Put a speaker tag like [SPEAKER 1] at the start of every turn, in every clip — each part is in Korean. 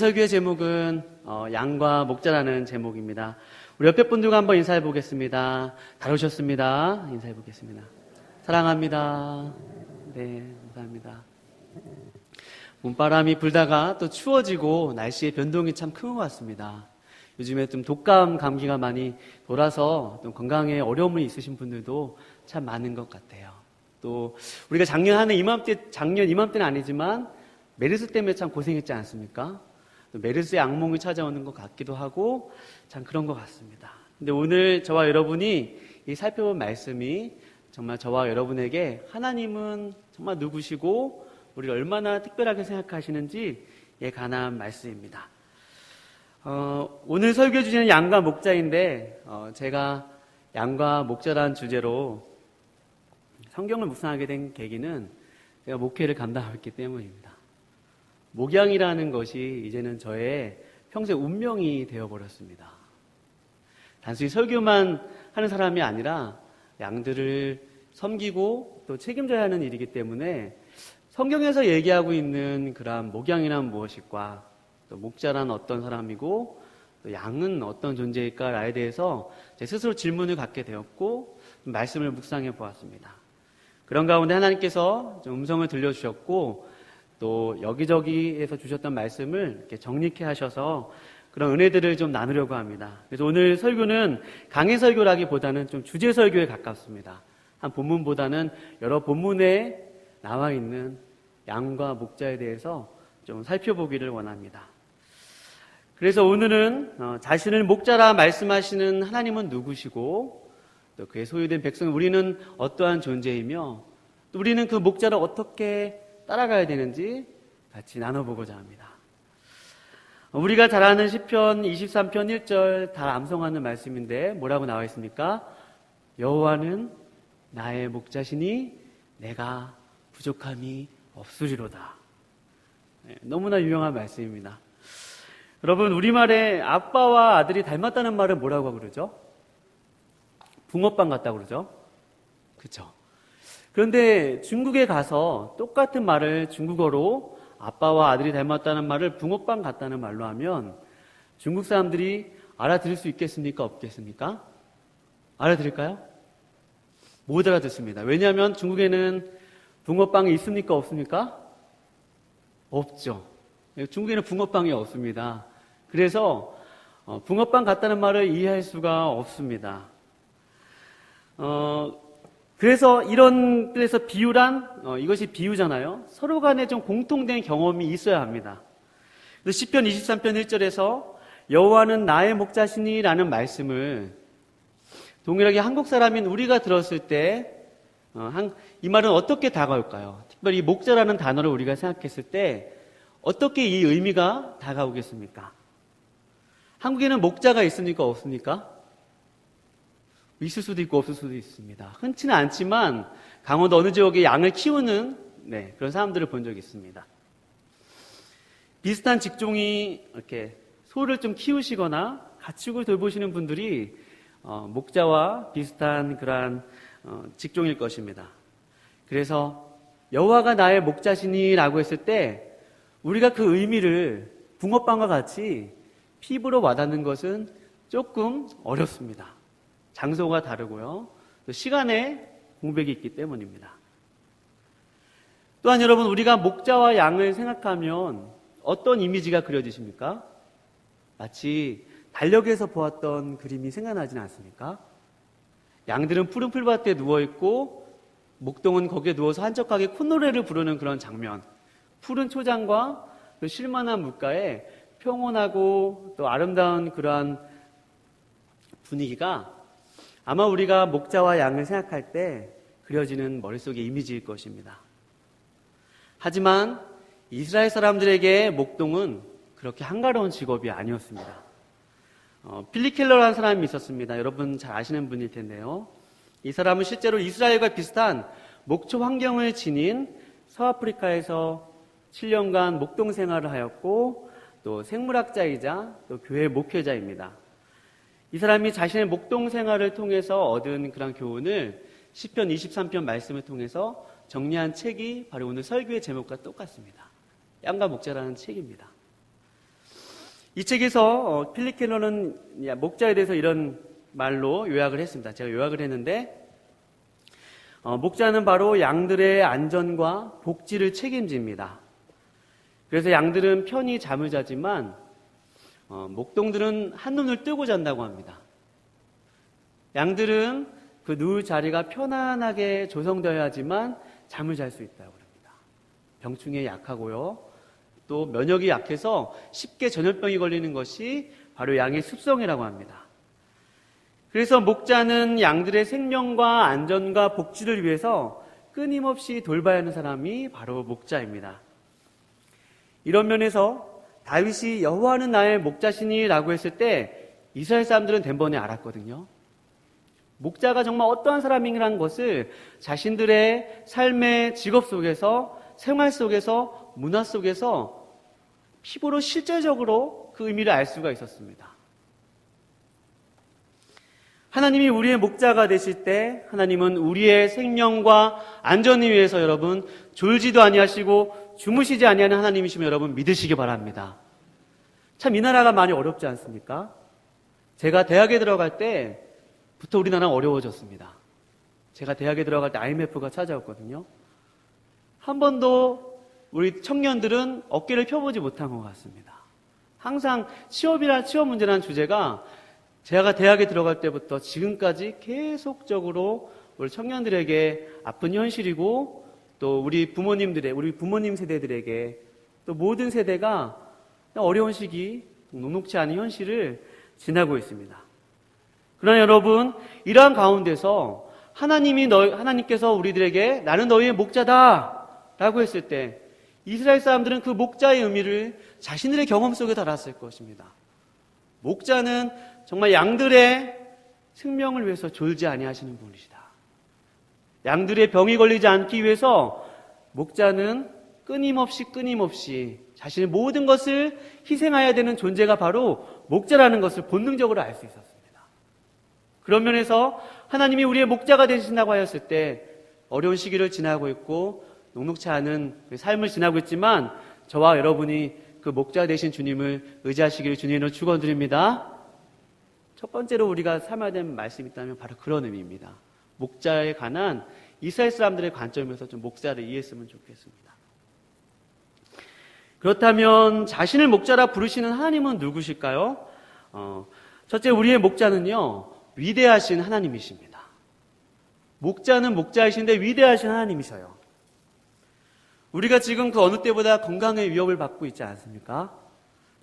[SPEAKER 1] 설교의 제목은 어, 양과 목자라는 제목입니다. 우리 옆에 분들과 한번 인사해 보겠습니다. 잘 오셨습니다. 인사해 보겠습니다. 사랑합니다. 네, 감사합니다. 문바람이 불다가 또 추워지고 날씨의 변동이 참 큰 것 같습니다. 요즘에 좀 독감 감기가 많이 돌아서 좀 건강에 어려움이 있으신 분들도 참 많은 것 같아요. 또 우리가 작년 한 해 이맘때 작년 이맘때는 아니지만 메르스 때문에 참 고생했지 않습니까? 또 메르스의 악몽이 찾아오는 것 같기도 하고 참 그런 것 같습니다. 근데 오늘 저와 여러분이 이 살펴본 말씀이 정말 저와 여러분에게 하나님은 정말 누구시고 우리를 얼마나 특별하게 생각하시는지에 관한 말씀입니다. 어, 오늘 설교 주제는 양과 목자인데 어, 제가 양과 목자라는 주제로 성경을 묵상하게 된 계기는 제가 목회를 감당했기 때문입니다. 목양이라는 것이 이제는 저의 평생 운명이 되어버렸습니다. 단순히 설교만 하는 사람이 아니라 양들을 섬기고 또 책임져야 하는 일이기 때문에 성경에서 얘기하고 있는 그러한 목양이란 무엇일까, 또 목자란 어떤 사람이고, 또 양은 어떤 존재일까에 대해서 제 스스로 질문을 갖게 되었고, 말씀을 묵상해 보았습니다. 그런 가운데 하나님께서 음성을 들려주셨고, 또 여기저기에서 주셨던 말씀을 이렇게 정리케 하셔서 그런 은혜들을 좀 나누려고 합니다. 그래서 오늘 설교는 강의 설교라기보다는 좀 주제 설교에 가깝습니다. 한 본문보다는 여러 본문에 나와 있는 양과 목자에 대해서 좀 살펴보기를 원합니다. 그래서 오늘은 어, 자신을 목자라 말씀하시는 하나님은 누구시고 또 그의 소유된 백성 우리는 어떠한 존재이며 또 우리는 그 목자를 어떻게 따라가야 되는지 같이 나눠보고자 합니다. 우리가 잘 아는 시편 23편 1절 다 암송하는 말씀인데 뭐라고 나와 있습니까? 여호와는 나의 목자시니 내가 부족함이 없으리로다. 네, 너무나 유명한 말씀입니다. 여러분 우리말에 아빠와 아들이 닮았다는 말은 뭐라고 그러죠? 붕어빵 같다고 그러죠? 그렇죠. 그런데 중국에 가서 똑같은 말을 중국어로 아빠와 아들이 닮았다는 말을 붕어빵 같다는 말로 하면 중국 사람들이 알아들을 수 있겠습니까? 없겠습니까? 알아들을까요? 못 알아듣습니다. 왜냐하면 중국에는 붕어빵이 있습니까? 없습니까? 없죠. 중국에는 붕어빵이 없습니다. 그래서 어, 붕어빵 같다는 말을 이해할 수가 없습니다. 어, 그래서 이런 뜻에서 비유란 어, 이것이 비유잖아요. 서로 간에 좀 공통된 경험이 있어야 합니다. 그래서 시편 23편 1절에서 여호와는 나의 목자시니라는 말씀을 동일하게 한국 사람인 우리가 들었을 때 어, 말은 어떻게 다가올까요? 특별히 목자라는 단어를 우리가 생각했을 때 어떻게 이 의미가 다가오겠습니까? 한국에는 목자가 있습니까? 없습니까? 있을 수도 있고 없을 수도 있습니다. 흔치는 않지만 강원도 어느 지역에 양을 키우는 네, 그런 사람들을 본 적이 있습니다. 비슷한 직종이 이렇게 소를 좀 키우시거나 가축을 돌보시는 분들이 어, 목자와 비슷한 그러한 어, 직종일 것입니다. 그래서 여호와가 나의 목자시니라고 했을 때 우리가 그 의미를 붕어빵과 같이 피부로 와닿는 것은 조금 어렵습니다. 장소가 다르고요. 또 시간의 공백이 있기 때문입니다. 또한 여러분, 우리가 목자와 양을 생각하면 어떤 이미지가 그려지십니까? 마치 달력에서 보았던 그림이 생각나지는 않습니까? 양들은 푸른 풀밭에 누워있고, 목동은 거기에 누워서 한적하게 콧노래를 부르는 그런 장면. 푸른 초장과 그 실만한 물가에 평온하고 또 아름다운 그러한 분위기가 아마 우리가 목자와 양을 생각할 때 그려지는 머릿속의 이미지일 것입니다. 하지만 이스라엘 사람들에게 목동은 그렇게 한가로운 직업이 아니었습니다. 어, 필리켈러라는 사람이 있었습니다. 여러분 잘 아시는 분일 텐데요. 이 사람은 실제로 이스라엘과 비슷한 목초 환경을 지닌 서아프리카에서 7년간 목동 생활을 하였고 또 생물학자이자 또 교회 목회자입니다. 이 사람이 자신의 목동 생활을 통해서 얻은 그런 교훈을 10편 23편 말씀을 통해서 정리한 책이 바로 오늘 설교의 제목과 똑같습니다. 양과 목자라는 책입니다. 이 책에서 어, 필리켈러는 목자에 대해서 이런 말로 요약을 했습니다. 제가 요약을 했는데 어, 목자는 바로 양들의 안전과 복지를 책임집니다. 그래서 양들은 편히 잠을 자지만 어, 목동들은 한눈을 뜨고 잔다고 합니다. 양들은 그 누울 자리가 편안하게 조성되어야지만 잠을 잘 수 있다고 합니다. 병충해 약하고요. 또 면역이 약해서 쉽게 전염병이 걸리는 것이 바로 양의 습성이라고 합니다. 그래서 목자는 양들의 생명과 안전과 복지를 위해서 끊임없이 돌봐야 하는 사람이 바로 목자입니다. 이런 면에서 다윗이 여호와는 나의 목자시니라고 했을 때 이스라엘 사람들은 덴번에 알았거든요. 목자가 정말 어떠한 사람이라는 것을 자신들의 삶의 직업 속에서 생활 속에서 문화 속에서 피부로 실제적으로 그 의미를 알 수가 있었습니다. 하나님이 우리의 목자가 되실 때 하나님은 우리의 생명과 안전을 위해서 여러분 졸지도 아니하시고 주무시지 아니하는 하나님이시면 여러분 믿으시기 바랍니다. 참 이 나라가 많이 어렵지 않습니까? 제가 대학에 들어갈 때부터 우리나라 어려워졌습니다. 제가 대학에 들어갈 때 IMF가 찾아왔거든요. 한 번도 우리 청년들은 어깨를 펴보지 못한 것 같습니다. 항상 취업이나 취업 문제라는 주제가 제가 대학에 들어갈 때부터 지금까지 계속적으로 우리 청년들에게 아픈 현실이고 또 우리 부모님들의 우리 부모님 세대들에게 또 모든 세대가 어려운 시기 녹록치 않은 현실을 지나고 있습니다. 그러나 여러분 이러한 가운데서 하나님이 너 하나님께서 우리들에게 나는 너희의 목자다 라고 했을 때 이스라엘 사람들은 그 목자의 의미를 자신들의 경험 속에 달았을 것입니다. 목자는 정말 양들의 생명을 위해서 졸지 아니하시는 분이시다. 양들의 병이 걸리지 않기 위해서 목자는 끊임없이 끊임없이 자신의 모든 것을 희생해야 되는 존재가 바로 목자라는 것을 본능적으로 알 수 있었습니다. 그런 면에서 하나님이 우리의 목자가 되신다고 하였을 때 어려운 시기를 지나고 있고 녹록치 않은 그 삶을 지나고 있지만 저와 여러분이 그 목자 되신 주님을 의지하시기를 주님으로 축원드립니다. 첫 번째로 우리가 삼아야 되는 말씀이 있다면 바로 그런 의미입니다. 목자에 관한 이스라엘 사람들의 관점에서 좀 목자를 이해했으면 좋겠습니다. 그렇다면 자신을 목자라 부르시는 하나님은 누구실까요? 어, 첫째, 우리의 목자는요, 위대하신 하나님이십니다. 목자는 목자이신데 위대하신 하나님이셔요. 우리가 지금 그 어느 때보다 건강의 위협을 받고 있지 않습니까?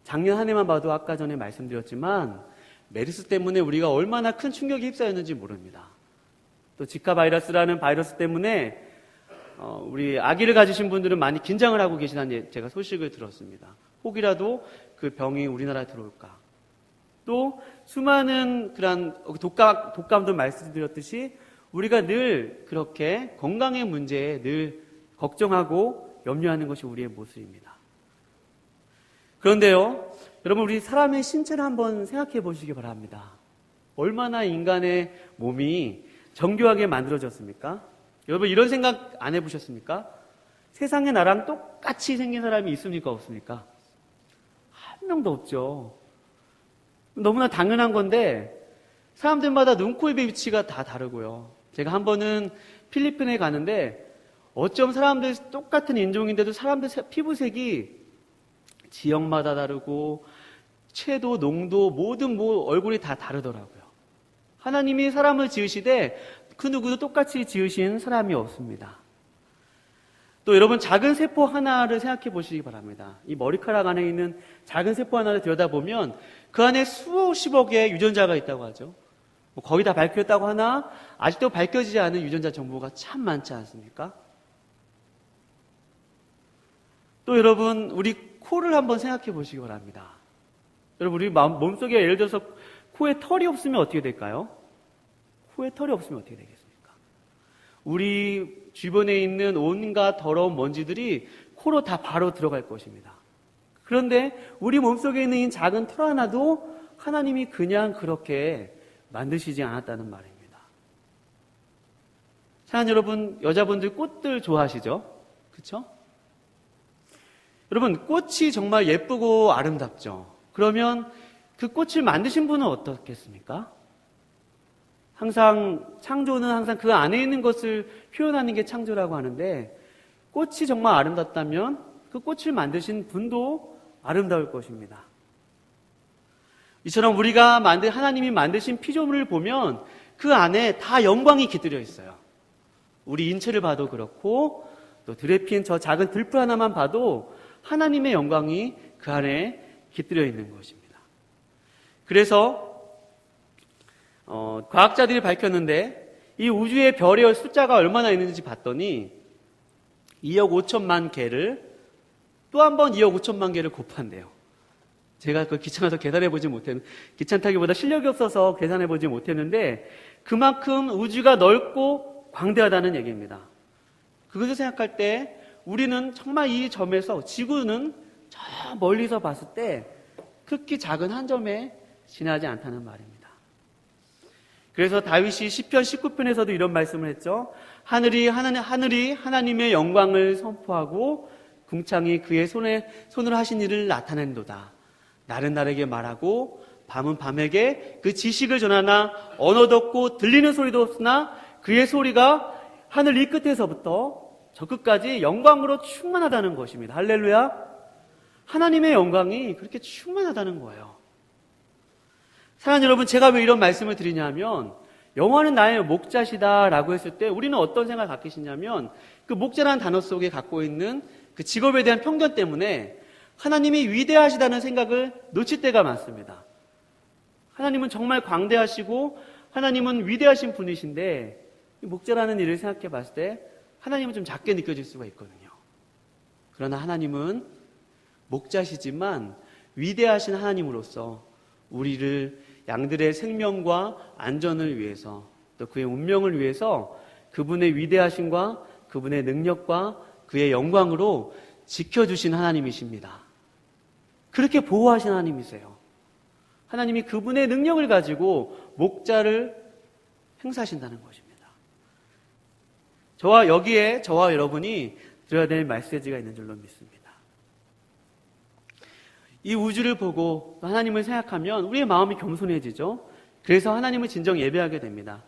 [SPEAKER 1] 작년 한 해만 봐도 아까 전에 말씀드렸지만 메르스 때문에 우리가 얼마나 큰 충격에 휩싸였는지 모릅니다. 또 지카 바이러스라는 바이러스 때문에 어, 우리 아기를 가지신 분들은 많이 긴장을 하고 계시다는 제가 소식을 들었습니다. 혹이라도 그 병이 우리나라에 들어올까. 또 수많은 그런 독감, 독감도 말씀드렸듯이 우리가 늘 그렇게 건강의 문제에 늘 걱정하고 염려하는 것이 우리의 모습입니다. 그런데요, 여러분 우리 사람의 신체를 한번 생각해 보시기 바랍니다. 얼마나 인간의 몸이 정교하게 만들어졌습니까? 여러분 이런 생각 안 해보셨습니까? 세상에 나랑 똑같이 생긴 사람이 있습니까? 없습니까? 한 명도 없죠. 너무나 당연한 건데 사람들마다 눈, 코, 입의 위치가 다 다르고요. 제가 한 번은 필리핀에 가는데 어쩜 사람들 똑같은 인종인데도 사람들 피부색이 지역마다 다르고 채도, 농도, 모든 뭐 얼굴이 다 다르더라고요. 하나님이 사람을 지으시되 그 누구도 똑같이 지으신 사람이 없습니다. 또 여러분 작은 세포 하나를 생각해 보시기 바랍니다. 이 머리카락 안에 있는 작은 세포 하나를 들여다보면 그 안에 수십억의 유전자가 있다고 하죠. 뭐 거의 다 밝혀졌다고 하나 아직도 밝혀지지 않은 유전자 정보가 참 많지 않습니까? 또 여러분 우리 코를 한번 생각해 보시기 바랍니다. 여러분, 우리 몸속에 예를 들어서 코에 털이 없으면 어떻게 될까요? 코에 털이 없으면 어떻게 되겠습니까? 우리 주변에 있는 온갖 더러운 먼지들이 코로 다 바로 들어갈 것입니다. 그런데 우리 몸속에 있는 이 작은 털 하나도 하나님이 그냥 그렇게 만드시지 않았다는 말입니다. 사랑 여러분, 여자분들 꽃들 좋아하시죠? 그쵸? 여러분, 꽃이 정말 예쁘고 아름답죠? 그러면 그 꽃을 만드신 분은 어떻겠습니까? 항상 창조는 항상 그 안에 있는 것을 표현하는 게 창조라고 하는데 꽃이 정말 아름답다면 그 꽃을 만드신 분도 아름다울 것입니다. 이처럼 우리가 만든 하나님이 만드신 피조물을 보면 그 안에 다 영광이 깃들여 있어요. 우리 인체를 봐도 그렇고 또 피인 저 작은 들풀 하나만 봐도 하나님의 영광이 그 안에 깃들여 있는 것입니다. 그래서 어, 과학자들이 밝혔는데 이 우주의 별의 숫자가 얼마나 있는지 봤더니 2억 5천만 개를 또 한 번 2억 5천만 개를 곱한대요. 제가 그 귀찮아서 계산해 보지 못했는데 귀찮다기보다 실력이 없어서 계산해 보지 못했는데 그만큼 우주가 넓고 광대하다는 얘기입니다. 그것을 생각할 때 우리는 정말 이 점에서 지구는 저 멀리서 봤을 때 극히 작은 한 점에 지나지 않다는 말입니다. 그래서 다윗이 시편 19편에서도 이런 말씀을 했죠. 하늘이 하나님 하늘이 하나님의 영광을 선포하고 궁창이 그의 손에 손으로 하신 일을 나타낸도다. 날은 날에게 말하고 밤은 밤에게 그 지식을 전하나 언어도 없고 들리는 소리도 없으나 그의 소리가 하늘 이 끝에서부터 저 끝까지 영광으로 충만하다는 것입니다. 할렐루야. 하나님의 영광이 그렇게 충만하다는 거예요. 사랑하는 여러분, 제가 왜 이런 말씀을 드리냐면 영화는 나의 목자시다라고 했을 때 우리는 어떤 생각을 갖게 되냐면 그 목자라는 단어 속에 갖고 있는 그 직업에 대한 편견 때문에 하나님이 위대하시다는 생각을 놓칠 때가 많습니다. 하나님은 정말 광대하시고 하나님은 위대하신 분이신데 목자라는 일을 생각해 봤을 때 하나님은 좀 작게 느껴질 수가 있거든요. 그러나 하나님은 목자시지만 위대하신 하나님으로서 우리를 양들의 생명과 안전을 위해서 또 그의 운명을 위해서 그분의 위대하심과 그분의 능력과 그의 영광으로 지켜주신 하나님이십니다. 그렇게 보호하신 하나님이세요. 하나님이 그분의 능력을 가지고 목자를 행사하신다는 것입니다. 저와 여기에 저와 여러분이 들어야 될 메시지가 있는 줄로 믿습니다. 이 우주를 보고 하나님을 생각하면 우리의 마음이 겸손해지죠. 그래서 하나님을 진정 예배하게 됩니다.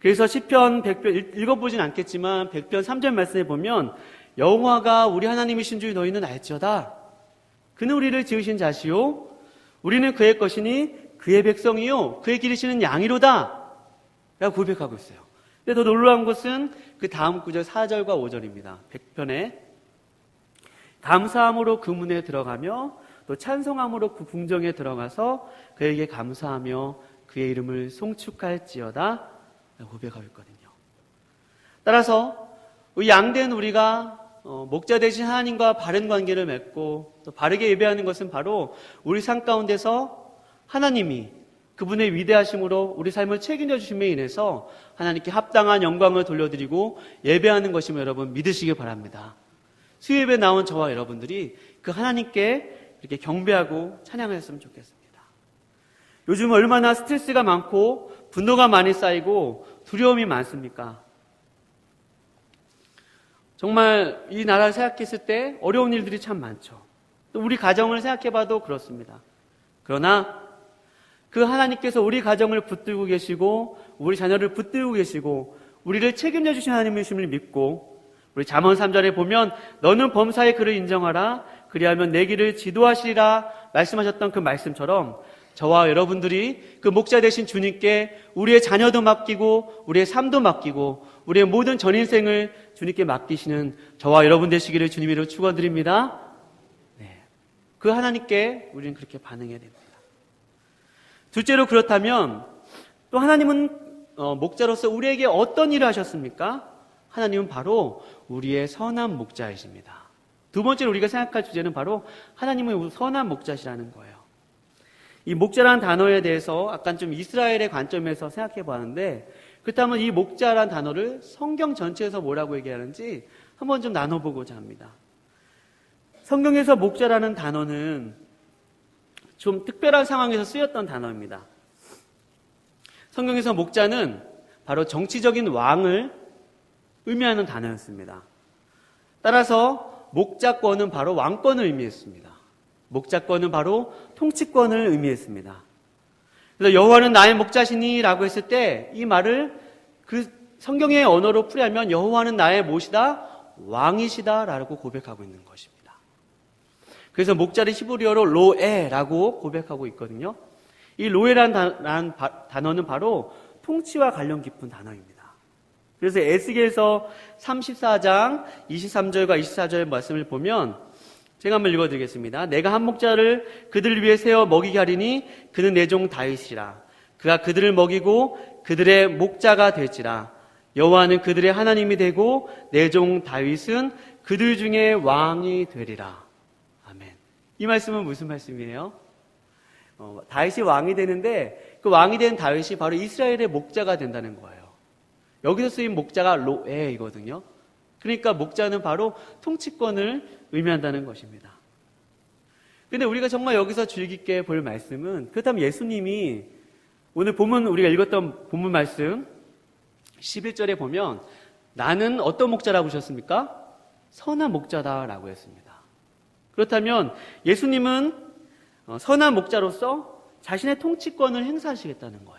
[SPEAKER 1] 그래서 시편 100편 읽어보진 않겠지만 100편 3절 말씀에 보면 여호와가 우리 하나님이신 줄 너희는 알지어다. 그는 우리를 지으신 자시요 우리는 그의 것이니 그의 백성이요 그의 기르시는 양이로다. 라고 고백하고 있어요. 근데 더 놀라운 것은 그 다음 구절 4절과 5절입니다. 100편에 감사함으로 그 문에 들어가며 또 찬송함으로 그 궁정에 들어가서 그에게 감사하며 그의 이름을 송축할지어다 고백하고 있거든요. 따라서 양된 우리가 어, 목자 되신 하나님과 바른 관계를 맺고 또 바르게 예배하는 것은 바로 우리 삶 가운데서 하나님이 그분의 위대하심으로 우리 삶을 책임져 주심에 인해서 하나님께 합당한 영광을 돌려드리고 예배하는 것임을 여러분 믿으시기 바랍니다. 수요예배 나온 저와 여러분들이 그 하나님께 이렇게 경배하고 찬양했으면 좋겠습니다. 요즘 얼마나 스트레스가 많고 분노가 많이 쌓이고 두려움이 많습니까? 정말 이 나라를 생각했을 때 어려운 일들이 참 많죠. 또 우리 가정을 생각해 봐도 그렇습니다. 그러나 그 하나님께서 우리 가정을 붙들고 계시고 우리 자녀를 붙들고 계시고 우리를 책임져 주신 하나님이심을 믿고 우리 잠언 3절에 보면 너는 범사의 그를 인정하라 그리하면 내 길을 지도하시리라 말씀하셨던 그 말씀처럼 저와 여러분들이 그 목자 되신 주님께 우리의 자녀도 맡기고 우리의 삶도 맡기고 우리의 모든 전 인생을 주님께 맡기시는 저와 여러분 되시기를 주님으로 축원드립니다. 네. 그 하나님께 우리는 그렇게 반응해야 됩니다. 둘째로 그렇다면 또 하나님은 어, 목자로서 우리에게 어떤 일을 하셨습니까? 하나님은 바로 우리의 선한 목자이십니다. 두 번째로 우리가 생각할 주제는 바로 하나님의 선한 목자시라는 거예요. 이 목자라는 단어에 대해서 약간 좀 이스라엘의 관점에서 생각해 보았는데 그렇다면 이 목자라는 단어를 성경 전체에서 뭐라고 얘기하는지 한번 좀 나눠보고자 합니다. 성경에서 목자라는 단어는 좀 특별한 상황에서 쓰였던 단어입니다. 성경에서 목자는 바로 정치적인 왕을 의미하는 단어였습니다. 따라서 목자권은 바로 왕권을 의미했습니다. 목자권은 바로 통치권을 의미했습니다. 그래서 여호와는 나의 목자시니라고 했을 때 이 말을 그 성경의 언어로 풀이하면 여호와는 나의 무엇이다? 왕이시다라고 고백하고 있는 것입니다. 그래서 목자를 히브리어로 로에라고 고백하고 있거든요. 이 로에라는 단어는 바로 통치와 관련 깊은 단어입니다. 그래서 에스겔서 34장 23절과 24절 말씀을 보면 제가 한번 읽어드리겠습니다. 내가 한 목자를 그들을 위해 세워 먹이게 하리니 그는 내 종 다윗이라. 그가 그들을 먹이고 그들의 목자가 될지라. 여호와는 그들의 하나님이 되고 내 종 다윗은 그들 중에 왕이 되리라. 아멘. 이 말씀은 무슨 말씀이에요? 어, 다윗이 왕이 되는데 그 왕이 된 다윗이 바로 이스라엘의 목자가 된다는 거예요. 여기서 쓰인 목자가 로에이거든요. 그러니까 목자는 바로 통치권을 의미한다는 것입니다. 근데 우리가 정말 여기서 깊게 볼 말씀은 그렇다면 예수님이 오늘 본문 우리가 읽었던 본문 말씀 11절에 보면 나는 어떤 목자라고 하셨습니까? 선한 목자다라고 했습니다. 그렇다면 예수님은 어, 선한 목자로서 자신의 통치권을 행사하시겠다는 거예요.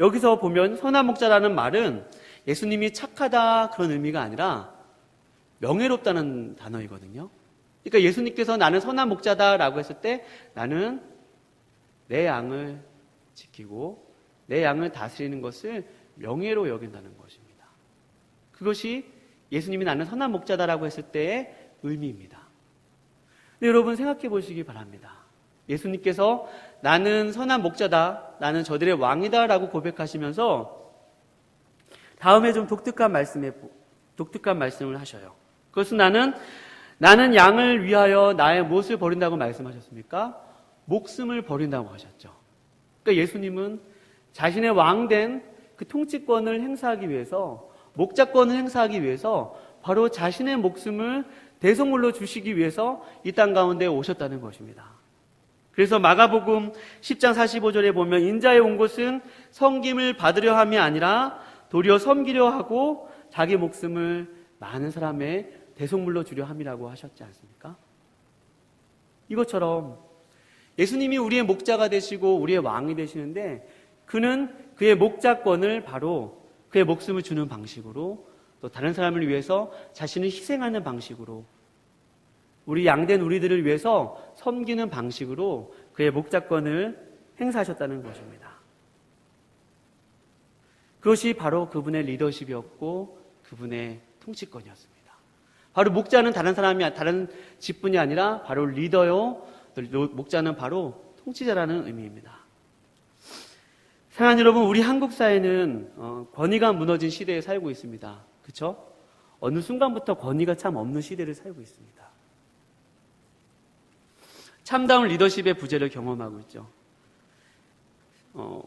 [SPEAKER 1] 여기서 보면 선한 목자라는 말은 예수님이 착하다 그런 의미가 아니라 명예롭다는 단어이거든요. 그러니까 예수님께서 나는 선한 목자다라고 했을 때 나는 내 양을 지키고 내 양을 다스리는 것을 명예로 여긴다는 것입니다. 그것이 예수님이 나는 선한 목자다라고 했을 때의 의미입니다. 여러분 생각해 보시기 바랍니다. 예수님께서 나는 선한 목자다, 나는 저들의 왕이다 라고 고백하시면서 다음에 좀 독특한 말씀에 독특한 말씀을 하셔요. 그것은 나는 나는 양을 위하여 나의 무엇을 버린다고 말씀하셨습니까? 목숨을 버린다고 하셨죠. 그러니까 예수님은 자신의 왕된 그 통치권을 행사하기 위해서 목자권을 행사하기 위해서 바로 자신의 목숨을 대성물로 주시기 위해서 이 땅 가운데 오셨다는 것입니다. 그래서 마가복음 10장 45절에 보면 인자에 온 것은 성김을 받으려 함이 아니라 도리어 섬기려 하고 자기 목숨을 많은 사람의 대속물로 주려 함이라고 하셨지 않습니까? 이것처럼 예수님이 우리의 목자가 되시고 우리의 왕이 되시는데 그는 그의 목자권을 바로 그의 목숨을 주는 방식으로 또 다른 사람을 위해서 자신을 희생하는 방식으로 우리 양된 우리들을 위해서 섬기는 방식으로 그의 목자권을 행사하셨다는 것입니다. 그것이 바로 그분의 리더십이었고 그분의 통치권이었습니다. 바로 목자는 다른 사람이 다른 직분이 아니라 바로 리더요. 목자는 바로 통치자라는 의미입니다. 사랑하는 여러분, 우리 한국 사회는 어, 권위가 무너진 시대에 살고 있습니다. 그렇죠? 어느 순간부터 권위가 참 없는 시대를 살고 있습니다. 참다운 리더십의 부재를 경험하고 있죠. 어,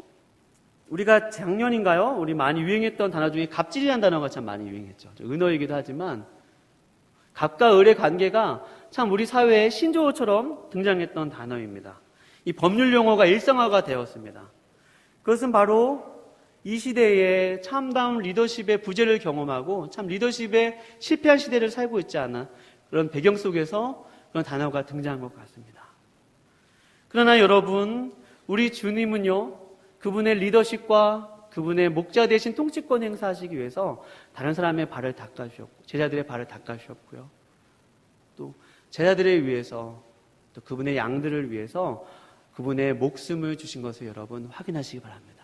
[SPEAKER 1] 우리가 작년인가요? 우리 많이 유행했던 단어 중에 갑질이라는 단어가 참 많이 유행했죠. 은어이기도 하지만 갑과 을의 관계가 참 우리 사회의 신조어처럼 등장했던 단어입니다. 이 법률 용어가 일상화가 되었습니다. 그것은 바로 이 시대에 참다운 리더십의 부재를 경험하고 참 리더십의 실패한 시대를 살고 있지 않아 그런 배경 속에서 그런 단어가 등장한 것 같습니다. 그러나 여러분, 우리 주님은요, 그분의 리더십과 그분의 목자 대신 통치권 행사하시기 위해서 다른 사람의 발을 닦아주셨고, 제자들의 발을 닦아주셨고요. 또, 제자들을 위해서, 또 그분의 양들을 위해서 그분의 목숨을 주신 것을 여러분 확인하시기 바랍니다.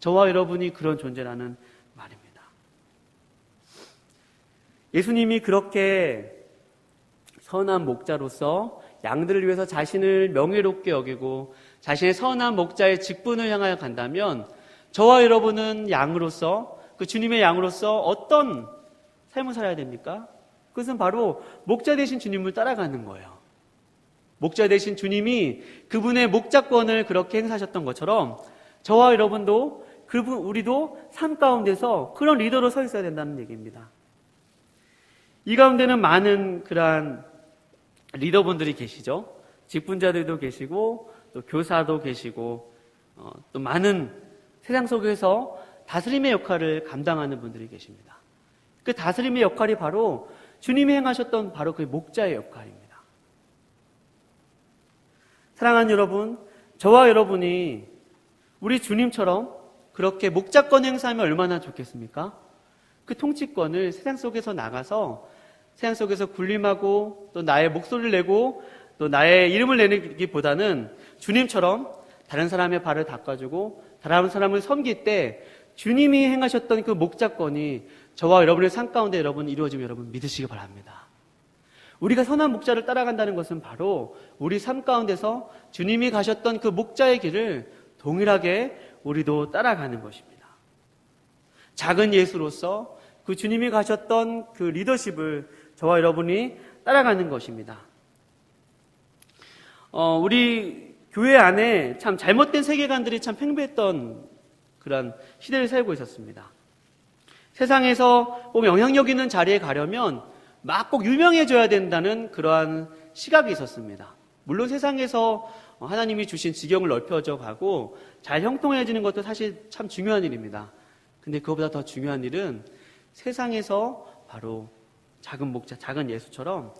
[SPEAKER 1] 저와 여러분이 그런 존재라는 말입니다. 예수님이 그렇게 선한 목자로서 양들을 위해서 자신을 명예롭게 여기고 자신의 선한 목자의 직분을 향하여 간다면 저와 여러분은 양으로서 그 주님의 양으로서 어떤 삶을 살아야 됩니까? 그것은 바로 목자 되신 주님을 따라가는 거예요. 목자 되신 주님이 그분의 목자권을 그렇게 행사하셨던 것처럼 저와 여러분도 그분 우리도 삶 가운데서 그런 리더로 서 있어야 된다는 얘기입니다. 이 가운데는 많은 그러한 리더분들이 계시죠. 직분자들도 계시고 또 교사도 계시고 어, 또 많은 세상 속에서 다스림의 역할을 감당하는 분들이 계십니다. 그 다스림의 역할이 바로 주님이 행하셨던 바로 그 목자의 역할입니다. 사랑하는 여러분, 저와 여러분이 우리 주님처럼 그렇게 목자권 행사하면 얼마나 좋겠습니까? 그 통치권을 세상 속에서 나가서 세상 속에서 군림하고 또 나의 목소리를 내고 또 나의 이름을 내기보다는 주님처럼 다른 사람의 발을 닦아주고 다른 사람을 섬길 때 주님이 행하셨던 그 목자권이 저와 여러분의 삶 가운데 여러분 이루어지면 여러분 믿으시기 바랍니다. 우리가 선한 목자를 따라간다는 것은 바로 우리 삶 가운데서 주님이 가셨던 그 목자의 길을 동일하게 우리도 따라가는 것입니다. 작은 예수로서 그 주님이 가셨던 그 리더십을 저와 여러분이 따라가는 것입니다. 어, 우리 교회 안에 참 잘못된 세계관들이 참 팽배했던 그런 시대를 살고 있었습니다. 세상에서 꼭 영향력 있는 자리에 가려면 막 꼭 유명해져야 된다는 그러한 시각이 있었습니다. 물론 세상에서 하나님이 주신 지경을 넓혀져 가고 잘 형통해지는 것도 사실 참 중요한 일입니다. 근데 그것보다 더 중요한 일은 세상에서 바로 작은 목자, 작은 예수처럼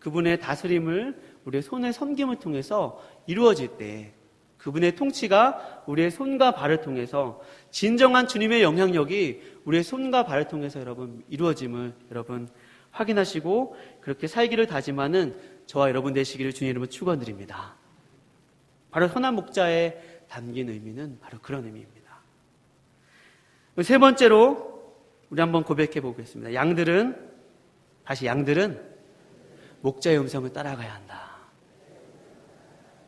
[SPEAKER 1] 그분의 다스림을 우리의 손의 섬김을 통해서 이루어질 때 그분의 통치가 우리의 손과 발을 통해서 진정한 주님의 영향력이 우리의 손과 발을 통해서 여러분 이루어짐을 여러분 확인하시고 그렇게 살기를 다짐하는 저와 여러분 되시기를 주님 이름으로 축원드립니다. 바로 선한 목자에 담긴 의미는 바로 그런 의미입니다. 세 번째로 우리 한번 고백해 보겠습니다. 양들은 다시 양들은 목자의 음성을 따라가야 한다.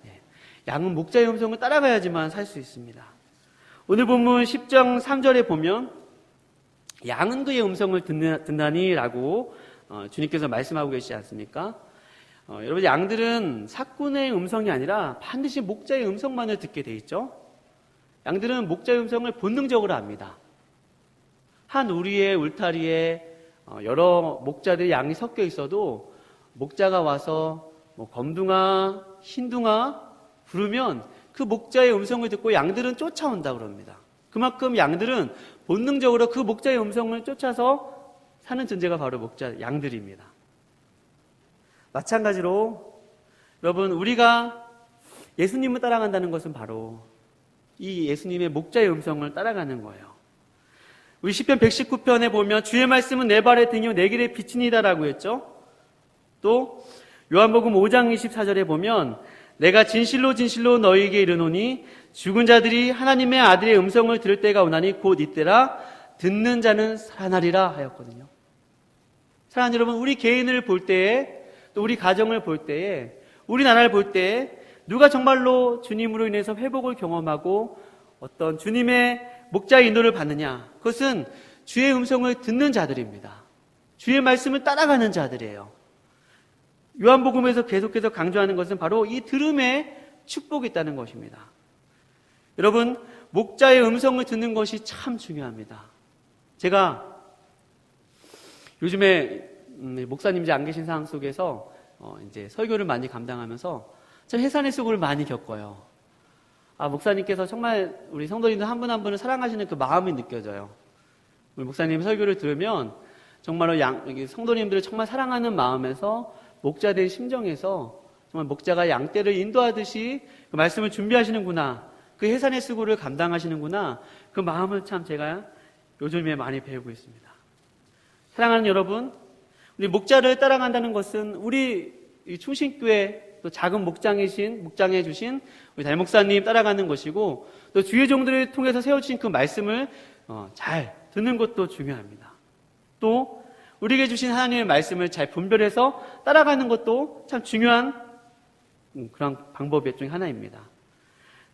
[SPEAKER 1] 네. 양은 목자의 음성을 따라가야지만 살 수 있습니다. 오늘 본문 10장 3절에 보면 양은 그의 음성을 듣나니라고 어, 주님께서 말씀하고 계시지 않습니까? 어, 여러분 양들은 사꾼의 음성이 아니라 반드시 목자의 음성만을 듣게 돼 있죠. 양들은 목자의 음성을 본능적으로 압니다. 한 우리의 울타리에 어, 여러 목자들의 양이 섞여 있어도 목자가 와서 뭐 검둥아, 흰둥아 부르면 그 목자의 음성을 듣고 양들은 쫓아온다 그럽니다. 그만큼 양들은 본능적으로 그 목자의 음성을 쫓아서 사는 존재가 바로 목자 양들입니다. 마찬가지로 여러분 우리가 예수님을 따라간다는 것은 바로 이 예수님의 목자의 음성을 따라가는 거예요. 우리 시편 119편에 보면 주의 말씀은 내 발의 등이요 내 길의 빛이니다라고 했죠. 또 요한복음 5장 24절에 보면 내가 진실로 진실로 너희에게 이르노니 죽은 자들이 하나님의 아들의 음성을 들을 때가 오나니 곧 이때라 듣는 자는 살아나리라 하였거든요. 사랑하는 여러분, 우리 개인을 볼 때에 또 우리 가정을 볼 때에 우리 나라를 볼 때에 누가 정말로 주님으로 인해서 회복을 경험하고 어떤 주님의 목자의 인도를 받느냐? 그것은 주의 음성을 듣는 자들입니다. 주의 말씀을 따라가는 자들이에요. 요한복음에서 계속해서 강조하는 것은 바로 이 들음에 축복이 있다는 것입니다. 여러분, 목자의 음성을 듣는 것이 참 중요합니다. 제가 요즘에 음, 목사님 이제 안 계신 상황 속에서 어, 이제 설교를 많이 감당하면서 참 해산의 수고를 많이 겪어요. 아, 목사님께서 정말 우리 성도님들 한 분 한 분을 사랑하시는 그 마음이 느껴져요. 우리 목사님 설교를 들으면 정말로 양, 성도님들을 정말 사랑하는 마음에서 목자된 심정에서 정말 목자가 양떼를 인도하듯이 그 말씀을 준비하시는구나. 그 해산의 수고를 감당하시는구나. 그 마음을 참 제가 요즘에 많이 배우고 있습니다. 사랑하는 여러분, 우리 목자를 따라간다는 것은 우리 충신교회 또 작은 목장이신 목장해 주신 우리 달 목사님 따라가는 것이고 또 주의 종들을 통해서 세워주신 그 말씀을 어, 잘 듣는 것도 중요합니다. 또 우리에게 주신 하나님의 말씀을 잘 분별해서 따라가는 것도 참 중요한 음, 그런 방법 중에 하나입니다.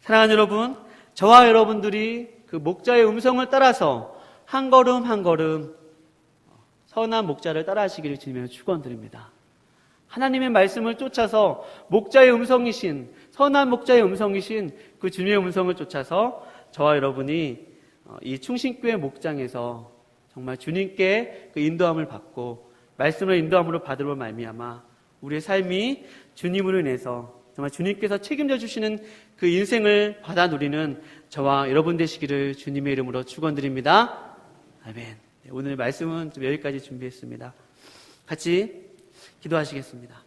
[SPEAKER 1] 사랑하는 여러분, 저와 여러분들이 그 목자의 음성을 따라서 한 걸음 한 걸음 선한 목자를 따라 하시기를 주님의 축원드립니다. 하나님의 말씀을 쫓아서 목자의 음성이신 선한 목자의 음성이신 그 주님의 음성을 쫓아서 저와 여러분이 어, 이 충신교회 목장에서 정말 주님께 그 인도함을 받고 말씀을 인도함으로 받으러 말미암아 우리의 삶이 주님으로 인해서 정말 주님께서 책임져 주시는 그 인생을 받아 누리는 저와 여러분 되시기를 주님의 이름으로 축원드립니다. 아멘. 네, 오늘 말씀은 좀 여기까지 준비했습니다. 같이 기도하시겠습니다.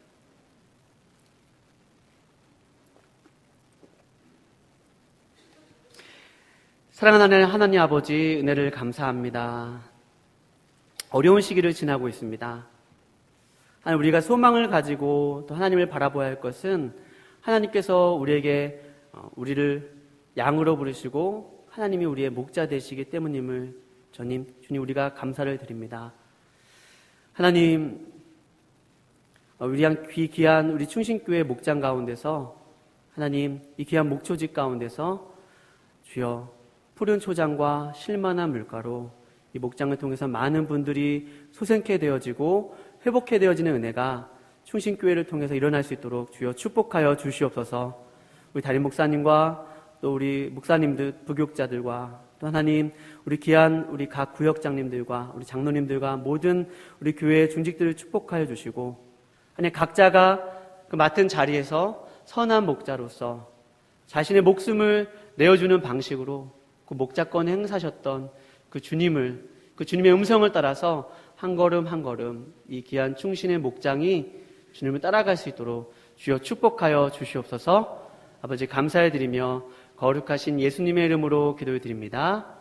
[SPEAKER 1] 사랑하는 하나님 아버지 은혜를 감사합니다. 어려운 시기를 지나고 있습니다. 하나님 우리가 소망을 가지고 또 하나님을 바라봐야 할 것은 하나님께서 우리에게 어, 우리를 양으로 부르시고 하나님이 우리의 목자 되시기 때문임을 주님 주님 우리가 감사를 드립니다. 하나님 우리 귀 귀한 우리 충신교회 목장 가운데서 하나님 이 귀한 목초직 가운데서 주여 푸른 초장과 실만한 물가로 이 목장을 통해서 많은 분들이 소생케 되어지고 회복해 되어지는 은혜가 충신교회를 통해서 일어날 수 있도록 주여 축복하여 주시옵소서. 우리 담임 목사님과 또 우리 목사님들, 부교육자들과 또 하나님 우리 귀한 우리 각 구역장님들과 우리 장로님들과 모든 우리 교회의 중직들을 축복하여 주시고 아니 각자가 그 맡은 자리에서 선한 목자로서 자신의 목숨을 내어주는 방식으로 그 목자권 행사하셨던 그 주님을 그 주님의 음성을 따라서 한 걸음 한 걸음 이 귀한 충신의 목장이 주님을 따라갈 수 있도록 주여 축복하여 주시옵소서 아버지 감사해 드리며 거룩하신 예수님의 이름으로 기도해 드립니다.